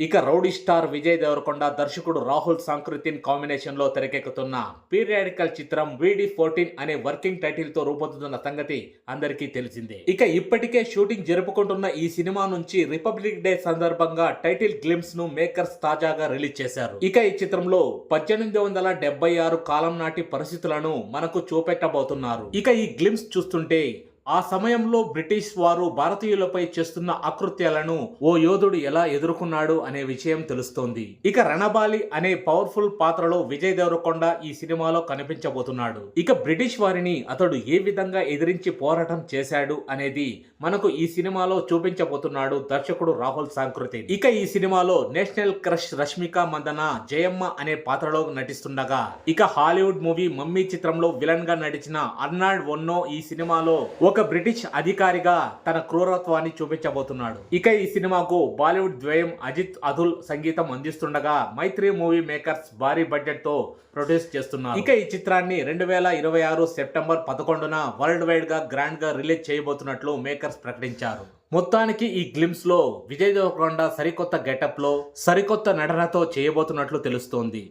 ఇక rowdy star Vijay Devarakonda దర్శకుడు రాహుల్ సాంకృతిన్ కాంబినేషన్లో తెరకెక్కుతున్న పీరియాడికల్ చిత్రం విడి ఫోర్టీన్ అనే వర్కింగ్ టైటిల్తో రూపొందుతున్న సంగతి అందరికీ తెలిసిందే. ఇక ఇప్పటికే షూటింగ్ జరుపుకుంటున్న ఈ సినిమా నుంచి రిపబ్లిక్ డే సందర్భంగా టైటిల్ గ్లిమ్స్ను మేకర్స్ తాజాగా రిలీజ్ చేశారు. ఇక ఈ చిత్రంలో పద్దెనిమిది వందల డెబ్బై ఆరు కాలం నాటి పరిస్థితులను మనకు చూపెట్టబోతున్నారు. ఇక ఈ గ్లిమ్స్ చూస్తుంటే ఆ సమయంలో బ్రిటిష్ వారు భారతీయులపై చేస్తున్న అకృత్యాలను ఓ యోధుడు ఎలా ఎదుర్కొన్నాడు అనే విషయం తెలుస్తోంది. ఇక రణబాలి అనే పవర్ఫుల్ పాత్రలో విజయ్ దేవరకొండ ఈ సినిమాలో కనిపించబోతున్నాడు. ఇక బ్రిటిష్ వారిని అతడు ఏ విధంగా ఎదిరించి పోరాటం చేశాడు అనేది మనకు ఈ సినిమాలో చూపించబోతున్నాడు దర్శకుడు రాహుల్ సాంకృతి ఇక ఈ సినిమాలో నేషనల్ క్రష్ రష్మిక మందన జయమ్మ అనే పాత్రలో నటిస్తుండగా ఇక హాలీవుడ్ మూవీ మమ్మీ చిత్రంలో విలన్గా నటించిన అర్నాల్డ్ వన్నో ఈ సినిమాలో ఒక బ్రిటిష్ అధికారిగా తన క్రూరత్వాన్ని చూపించబోతున్నాడు. ఇక ఈ సినిమాకు బాలీవుడ్ ద్వయం అజిత్ అతుల్ సంగీతం అందిస్తుండగా మైత్రి మూవీ మేకర్స్ భారీ బడ్జెట్తో ప్రొడ్యూస్ చేస్తున్నారు. ఇక ఈ చిత్రాన్ని రెండు వేల ఇరవై ఆరు సెప్టెంబర్ పదకొండున వరల్డ్ వైడ్గా గ్రాండ్గా రిలీజ్ చేయబోతున్నట్లు మేకర్స్ ప్రకటించారు. మొత్తానికి ఈ గ్లిమ్స్లో విజయ్ దేవరకొండ సరికొత్త గెటప్లో సరికొత్త నటనతో చేయబోతున్నట్లు తెలుస్తోంది.